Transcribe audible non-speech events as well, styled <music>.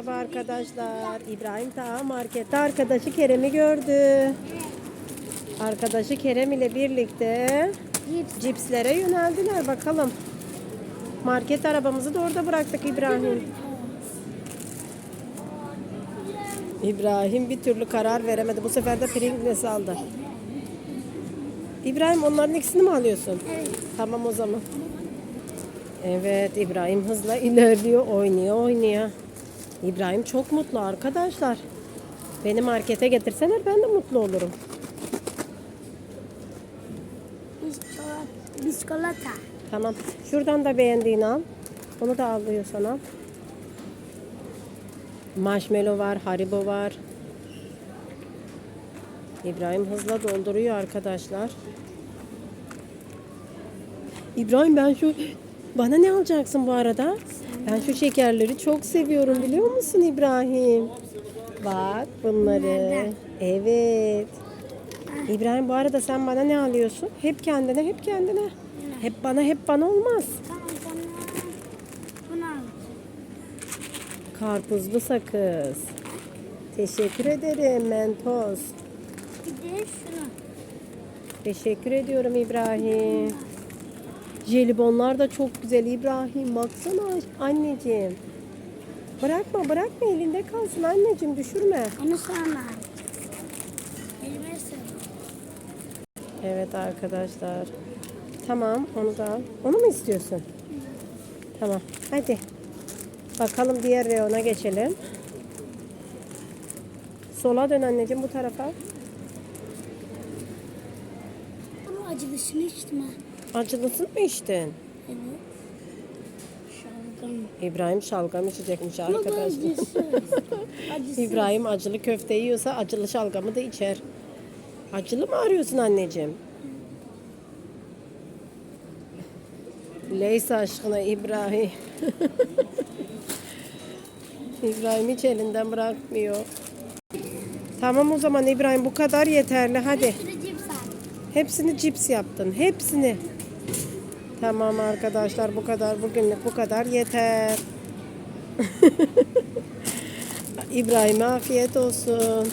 Merhaba arkadaşlar. İbrahim ta markette arkadaşı Kerem'i gördü. Arkadaşı Kerem ile birlikte Cips. cipslere yöneldiler bakalım. Market arabamızı da orada bıraktık İbrahim. İbrahim bir türlü karar veremedi. Bu sefer de Pringles aldı. İbrahim onların ikisini mi alıyorsun? Evet. Tamam o zaman. Evet İbrahim hızla ilerliyor, oynuyor, oynuyor. İbrahim çok mutlu arkadaşlar. Beni markete getirseler ben de mutlu olurum. Biskolata. Tamam. Şuradan da beğendiğini al. Onu da alıyorsan al. Marshmallow var, Haribo var. İbrahim hızla dolduruyor arkadaşlar. İbrahim ben şu bana ne alacaksın bu arada? Ben şu şekerleri çok seviyorum biliyor musun İbrahim? Bak bunları. Evet. İbrahim bu arada sen bana ne alıyorsun? Hep kendine, hep kendine. Hep bana, hep bana olmaz. Karpuzlu sakız. Teşekkür ederim Mentos. Bir de şunu. Teşekkür ediyorum İbrahim. Jelibonlar da çok güzel İbrahim. Baksana anneciğim. Bırakma bırakma elinde kalsın anneciğim düşürme. Onu sana. Elime. Evet arkadaşlar. Tamam onu da al. Onu mu istiyorsun? Tamam hadi. Bakalım diğer reyona geçelim. Sola dön anneciğim bu tarafa. Bunun acılısını içtim ha. Acılısın mı içtin? Evet. Şalgam. İbrahim şalgam içecekmiş arkadaşlar. <laughs> İbrahim acılı köfte yiyorsa acılı şalgamı da içer. Acılı mı arıyorsun anneciğim? Leys aşkına İbrahim. <laughs> İbrahim hiç elinden bırakmıyor. Tamam o zaman İbrahim bu kadar yeterli hadi. Hepsini cips yaptın. Hepsini. Tamam arkadaşlar bu kadar bugünlük bu kadar yeter. <laughs> İbrahim'e afiyet olsun.